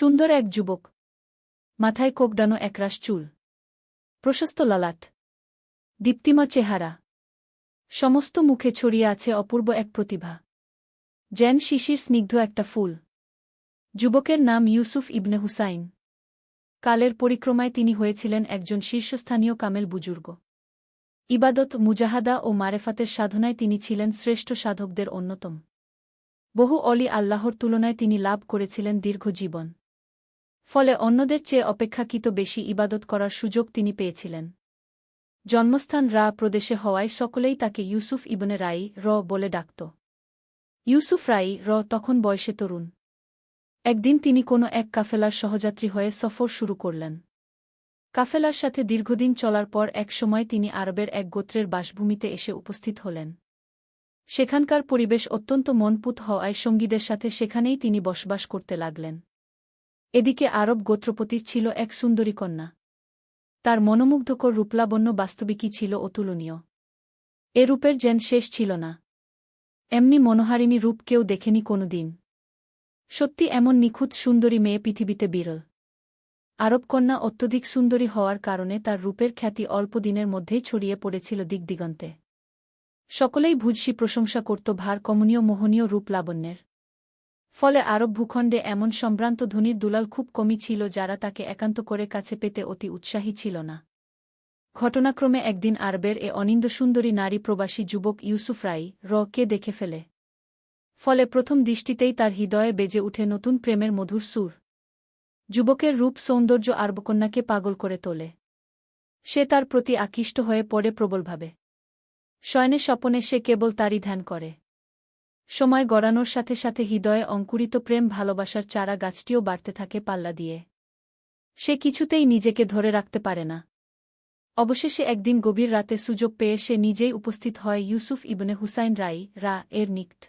সুন্দর এক যুবক। মাথায় কোকডানো একরাশ চুল। প্রশস্ত ললাট। দীপ্তিমা চেহারা। সমস্ত মুখে ছড়িয়ে আছে অপূর্ব এক প্রতিভা। জ্যান শিশির স্নিগ্ধ একটা ফুল। যুবকের নাম ইউসুফ ইবনে হুসাইন। কালের পরিক্রমায় তিনি হয়েছিলেন একজন শীর্ষস্থানীয় কামেল বুজুর্গ। ইবাদত, মুজাহাদা ও মারেফাতের সাধনায় তিনি ছিলেন শ্রেষ্ঠ সাধকদের অন্যতম। বহু অলি আল্লাহর তুলনায় তিনি লাভ করেছিলেন দীর্ঘ জীবন। ফলে অন্যদের চেয়ে অপেক্ষাকৃত বেশি ইবাদত করার সুযোগ তিনি পেয়েছিলেন। জন্মস্থান রা প্রদেশে হওয়ায় সকলেই তাকে ইউসুফ ইবনে রাই র বলে ডাকত। ইউসুফ রাই র তখন বয়সে তরুণ। একদিন তিনি কোনো এক কাফেলার সহযাত্রী হয়ে সফর শুরু করলেন। কাফেলার সাথে দীর্ঘদিন চলার পর এক সময় তিনি আরবের এক গোত্রের বাসভূমিতে এসে উপস্থিত হলেন। সেখানকার পরিবেশ অত্যন্ত মনপুত হওয়ায় সঙ্গীদের সাথে সেখানেই তিনি বসবাস করতে লাগলেন। এদিকে আরব গোত্রপতির ছিল এক সুন্দরী কন্যা। তার মনোমুগ্ধকর রূপলাবণ্য বাস্তবিকই ছিল অতুলনীয়। এ রূপের যেন শেষ ছিল না। এমনি মনোহারিণী রূপ কেউ দেখেনি কোনোদিন। সত্যি এমন নিখুঁত সুন্দরী মেয়ে পৃথিবীতে বিরল। আরবকন্যা অত্যধিক সুন্দরী হওয়ার কারণে তার রূপের খ্যাতি অল্প দিনের মধ্যেই ছড়িয়ে পড়েছিল দিগদিগন্তে। সকলেই ভুজসি প্রশংসা করত ভার কমনীয় মোহনীয় রূপ লাবণ্যের ফলে আরব ভূখণ্ডে এমন সম্ভ্রান্ত ধনির দুলাল খুব কমই ছিল যারা তাকে একান্ত করে কাছে পেতে অতি উৎসাহী ছিল না। ঘটনাক্রমে একদিন আরবের এ অনিন্দ সুন্দরী নারী প্রবাসী যুবক ইউসুফ রাই র কে দেখে ফেলে। ফলে প্রথম দৃষ্টিতেই তার হৃদয়ে বেজে উঠে নতুন প্রেমের মধুর সুর। যুবকের রূপ সৌন্দর্য আরবকন্যাকে পাগল করে তোলে। সে তার প্রতি আকৃষ্ট হয়ে পড়ে প্রবলভাবে। শয়নে স্বপনে সে কেবল তারই ধ্যান করে। সময় গড়ানোর সাথে সাথে হৃদয়ে অঙ্কুরিত প্রেম ভালোবাসার চারা গাছটিও বাড়তে থাকে পাল্লা দিয়ে। সে কিছুতেই নিজেকে ধরে রাখতে পারে না। অবশেষে একদিন গভীর রাতে সুযোগ পেয়ে সে নিজেই উপস্থিত হয় ইউসুফ ইবনে হুসাইন রাই, রা এর নিকট।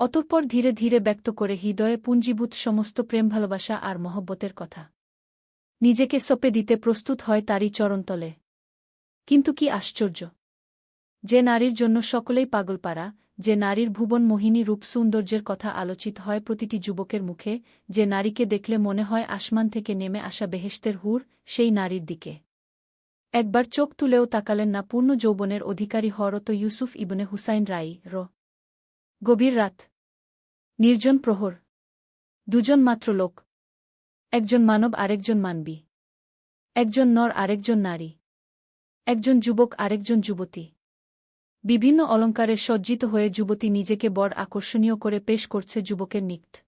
অতঃপর ধীরে ধীরে ব্যক্ত করে হৃদয়ে পুঞ্জীভূত সমস্ত প্রেম ভালোবাসা আর মহব্বতের কথা। নিজেকে সপে দিতে প্রস্তুত হয় তারই চরণতলে। কিন্তু কি আশ্চর্য! যে নারীর জন্য সকলেই পাগলপাড়া যে নারীর ভুবন মোহিনী রূপ সৌন্দর্যের কথা আলোচিত হয় প্রতিটি যুবকের মুখে, যে নারীকে দেখলে মনে হয় আসমান থেকে নেমে আসা বেহেস্তের হুর, সেই নারীর দিকে। একবার চোখ তুলেও তাকালেন না পূর্ণ যৌবনের অধিকারী হরত ইউসুফ ইবনে হুসাইন রাই র। গভীর রাত। নির্জন প্রহর। দুজন মাত্র লোক। একজন মানব, আরেকজন মানবী। একজন নর, আরেকজন নারী। একজন যুবক, আরেকজন যুবতী। বিভিন্ন অলঙ্কারে সজ্জিত হয়ে যুবতী নিজেকে বড় আকর্ষণীয় করে পেশ করছে যুবকের নিকট।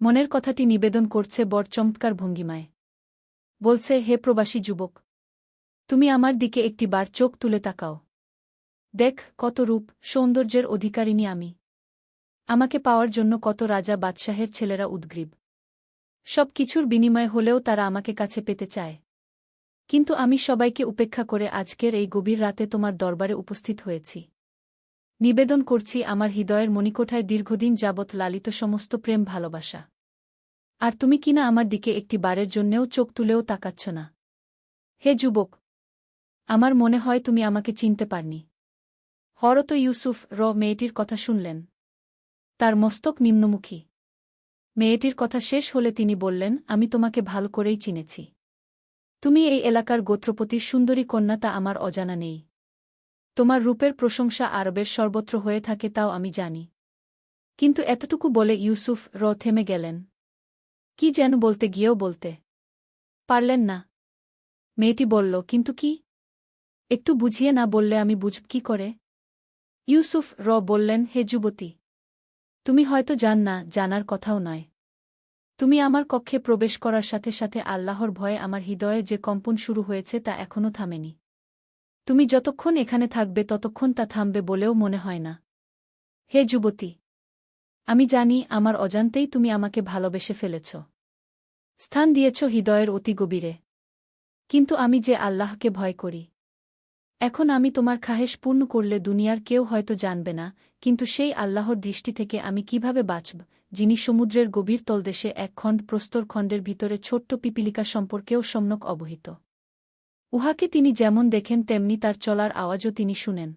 মনের কথাটি নিবেদন করছে বড় চমৎকার ভঙ্গিমায়। বলছে, হে প্রবাসী যুবক, তুমি আমার দিকে একটি বার চোখ তুলে তাকাও। দেখ কত রূপ, সৌন্দর্যের অধিকারিণী আমি। আমাকে পাওয়ার জন্য কত রাজা, বাদশাহের ছেলেরা উদ্গ্রীব। সব কিছুর বিনিময় হলেও তারা আমাকে কাছে পেতে চায়। কিন্তু আমি সবাইকে উপেক্ষা করে আজকের এই গভীর রাতে তোমার দরবারে উপস্থিত হয়েছি। নিবেদন করছি আমার হৃদয়ের মণিকোঠায় দীর্ঘদিন যাবৎ লালিত সমস্ত প্রেম ভালোবাসা। আর তুমি কিনা আমার দিকে একটি বারের জন্যেও চোখ তুলেও তাকাচ্ছ না। হে যুবক, আমার মনে হয় তুমি আমাকে চিনতে পারনি। হরত ইউসুফ র মেয়েটির কথা শুনলেন। তার মস্তক নিম্নমুখী। মেয়েটির কথা শেষ হলে তিনি বললেন, আমি তোমাকে ভালো করেই চিনেছি। তুমি এই এলাকার গোত্রপতির সুন্দরী কন্যা তা আমার অজানা নেই। তোমার রূপের প্রশংসা আরবের সর্বত্র হয়ে থাকে তাও আমি জানি। কিন্তু এতটুকু বলে ইউসুফ র থেমে গেলেন। কি যেন বলতে গিয়েও বলতে। পারলেন না। মেয়েটি বলল, কিন্তু কি? একটু বুঝিয়ে না বললে আমি বুঝব কি করে? ইউসুফ র বললেন, হে যুবতী, তুমি হয়তো জান না, জানার কথাও নয়। তুমি আমার কক্ষে প্রবেশ করার সাথে সাথে আল্লাহর ভয়ে আমার হৃদয়ে যে কম্পন শুরু হয়েছে তা এখনও থামেনি। তুমি যতক্ষণ এখানে থাকবে ততক্ষণ তা থামবে বলেও মনে হয় না। হে যুবতী, আমি জানি আমার অজান্তেই তুমি আমাকে ভালোবেসে ফেলেছ। স্থান দিয়েছ হৃদয়ের অতি গভীরে। কিন্তু আমি যে আল্লাহকে ভয় করি, এখন আমি তোমার খাহেশ পূর্ণ করলে দুনিয়ার কেউ হয়তো জানবে না, কিন্তু সেই আল্লাহর দৃষ্টি থেকে আমি কীভাবে বাঁচব যিনি সমুদ্রের গভীর তলদেশে এক খণ্ড প্রস্তর খণ্ডের ভিতরে ছোট্ট পিপিলিকা সম্পর্কেও সম্যক অবহিত। উহাকে তিনি যেমন দেখেন, তেমনি তার চলার আওয়াজও তিনি শুনেন।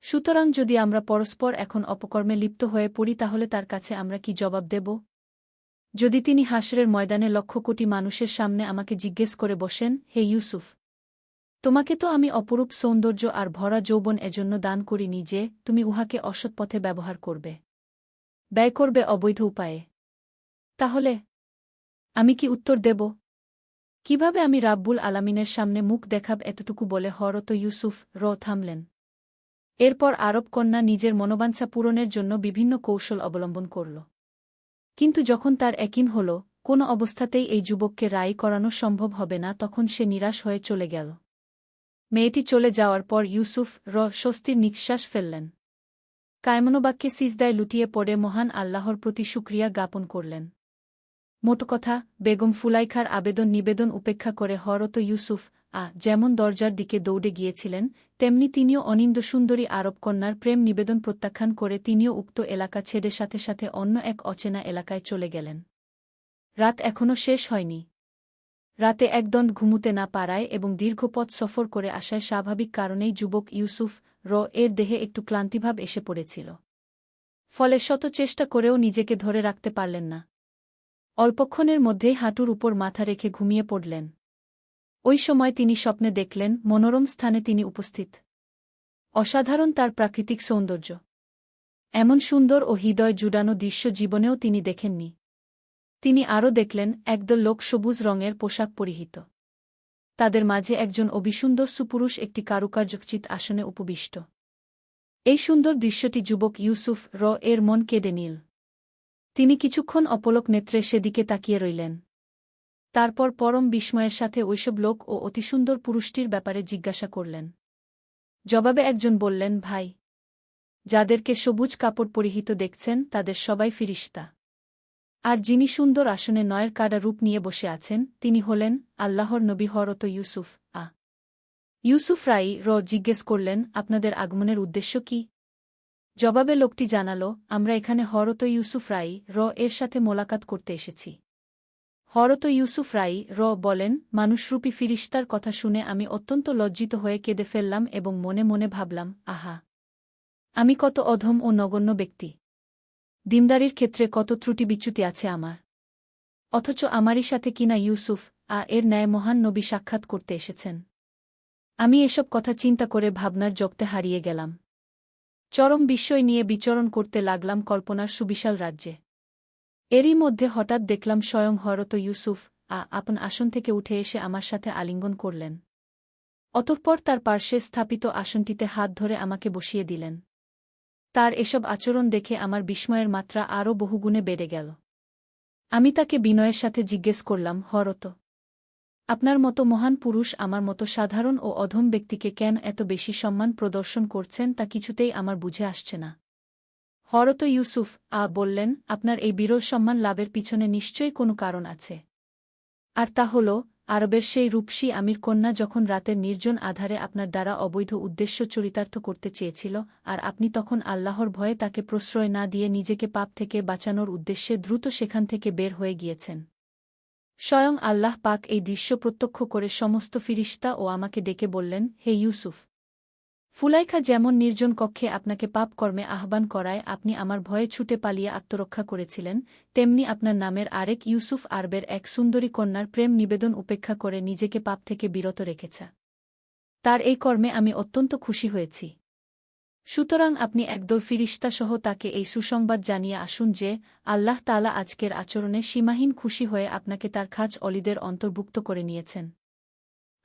সুতরাং যদি আমরা পরস্পর এখন অপকর্মে লিপ্ত হয়ে পড়ি, তাহলে তার কাছে আমরা কি জবাব দেব? যদি তিনি হাসরের ময়দানে লক্ষ কোটি মানুষের সামনে আমাকে জিজ্ঞেস করে বসেন, হে ইউসুফ, তোমাকে তো আমি অপরূপ সৌন্দর্য আর ভরা যৌবন এজন্য দান করিনি যে, তুমি উহাকে অসৎ পথে ব্যবহার করবে। ব্যয় করবে অবৈধ উপায়ে। তাহলে, আমি কি উত্তর দেব? কীভাবে আমি রাব্বুল আলামিনের সামনে মুখ দেখাব এতটুকু বলে হরত ইউসুফ র থামলেন। এরপর আরব কন্যা নিজের মনোবাঞ্ছা পূরণের জন্য বিভিন্ন কৌশল অবলম্বন করল। কিন্তু যখন তার একিন হল, কোনো অবস্থাতেই এই যুবককে রায় করানো সম্ভব হবে না, তখন সে নিরাশ হয়ে চলে গেল। মেয়েটি চলে যাওয়ার পর ইউসুফ র স্বস্তির নিঃশ্বাস ফেললেন। কায়মনোবাক্যে সিজদায় লুটিয়ে পড়ে মহান আল্লাহর প্রতি সুক্রিয়া জ্ঞাপন করলেন। মোট কথা, বেগম ফুলাইখার আবেদন নিবেদন উপেক্ষা করে হরত ইউসুফ, আ, যেমন দরজার দিকে দৌড়ে গিয়েছিলেন, তেমনি তিনিও অনিন্দ সুন্দরী আরব কন্যার প্রেম নিবেদন প্রত্যাখ্যান করে তিনিও উক্ত এলাকা ছেড়ে সাথে সাথে অন্য এক অচেনা এলাকায় চলে গেলেন। রাত এখনও শেষ হয়নি। রাতে একদণ্ড ঘুমুতে না পারায় এবং দীর্ঘ পথ সফর করে আসায় স্বাভাবিক কারণেই যুবক ইউসুফ র এর দেহে একটু ক্লান্তিভাব এসে পড়েছিল। ফলে শত চেষ্টা করেও নিজেকে ধরে রাখতে পারলেন না। অল্পক্ষণের মধ্যেই হাঁটুর উপর মাথা রেখে ঘুমিয়ে পড়লেন। ওই সময় তিনি স্বপ্নে দেখলেন, মনোরম স্থানে তিনি উপস্থিত। অসাধারণ তার প্রাকৃতিক সৌন্দর্য। এমন সুন্দর ও হৃদয় জুড়ানো দৃশ্য জীবনেও তিনি দেখেননি। তিনি আরও দেখলেন, একদল লোক সবুজ রঙের পোশাক পরিহিত। তাদের মাঝে একজন অবিসুন্দর সুপুরুষ একটি কারুকার্যচিত আসনে উপবিষ্ট। এই সুন্দর দৃশ্যটি যুবক ইউসুফ র এর মন কেঁদে নীল। তিনি কিছুক্ষণ অপলক নেত্রে সেদিকে তাকিয়ে রইলেন। তারপর পরম বিস্ময়ের সাথে ওইসব লোক ও অতিসুন্দর পুরুষটির ব্যাপারে জিজ্ঞাসা করলেন। জবাবে একজন বললেন, ভাই, যাদেরকে সবুজ কাপড় পরিহিত দেখছেন, তাদের সবাই ফিরিস্তা। আর যিনি সুন্দর আসনে নয়ের কাডা রূপ নিয়ে বসে আছেন, তিনি হলেন আল্লাহর নবী হরত ইউসুফ। আ। ইউসুফ রাই র জিজ্ঞেস করলেন, আপনাদের আগমনের উদ্দেশ্য কি? জবাবে লোকটি জানাল, আমরা এখানে হরত ইউসুফ রাই র এর সাথে মোলাকাত করতে এসেছি। হরত ইউসুফ রাই র বলেন, মানুষরূপী ফিরিস্তার কথা শুনে আমি অত্যন্ত লজ্জিত হয়ে কেঁদে ফেললাম এবং মনে মনে ভাবলাম, আহা! আমি কত অধম ও নগণ্য ব্যক্তি। দিমদারির ক্ষেত্রে কত ত্রুটি বিচ্যুতি আছে আমার। অথচ আমারই সাথে কিনা ইউসুফ, আ, এর ন্যায় মহান নবী সাক্ষাৎ করতে এসেছেন। আমি এসব কথা চিন্তা করে ভাবনার জগতে হারিয়ে গেলাম। চরম বিস্ময় নিয়ে বিচরণ করতে লাগলাম কল্পনার সুবিশাল রাজ্যে। এরই মধ্যে হঠাৎ দেখলাম স্বয়ং হরত ইউসুফ, আ, আপন আসন থেকে উঠে এসে আমার সাথে আলিঙ্গন করলেন। অতঃপর তার পার্শ্বে স্থাপিত আসনটিতে হাত ধরে আমাকে বসিয়ে দিলেন। তার এসব আচরণ দেখে আমার বিস্ময়ের মাত্রা আরও বহুগুণে বেড়ে গেল। আমি তাকে বিনয়ের সাথে জিজ্ঞেস করলাম, হরত, আপনার মতো মহান পুরুষ আমার মতো সাধারণ ও অধম ব্যক্তিকে কেন এত বেশি সম্মান প্রদর্শন করছেন তা কিছুতেই আমার বুঝে আসছে না। হরত ইউসুফ, আ, বললেন, আপনার এই বিরল সম্মান লাভের পিছনে নিশ্চয়ই কোনো কারণ আছে। আর তা হল আরবের সেই রূপসী আমির কন্যা যখন রাতের নির্জন আধারে আপনার দ্বারা অবৈধ উদ্দেশ্য চরিতার্থ করতে চেয়েছিল, আর আপনি তখন আল্লাহর ভয়ে তাকে প্রশ্রয় না দিয়ে নিজেকে পাপ থেকে বাঁচানোর উদ্দেশ্যে দ্রুত সেখান থেকে বের হয়ে গিয়েছেন। স্বয়ং আল্লাহ পাক এই দৃশ্য প্রত্যক্ষ করে সমস্ত ফিরিস্তা ও আমাকে ডেকে বললেন, হে ইউসুফ ফুলাইখা যেমন নির্জন কক্ষে আপনাকে পাপ কর্মে আহ্বান করায় আপনি আমার ভয়ে ছুটে পালিয়ে আত্মরক্ষা করেছিলেন, তেমনি আপনার নামের আরেক ইউসুফ আরবের এক সুন্দরী কন্যার প্রেম নিবেদন উপেক্ষা করে নিজেকে পাপ থেকে বিরত রেখেছে। তার এই কর্মে আমি অত্যন্ত খুশি হয়েছি। সুতরাং আপনি একদল ফিরিস্তাসহ তাকে এই সুসংবাদ জানিয়ে আসুন যে, আল্লাহ তালা আজকের আচরণে সীমাহীন খুশি হয়ে আপনাকে তার খাজ অলিদের অন্তর্ভুক্ত করে নিয়েছেন।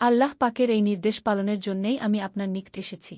আল্লাহ পাকের এই নির্দেশ পালনের জন্যেই আমি আপনার নিকট এসেছি।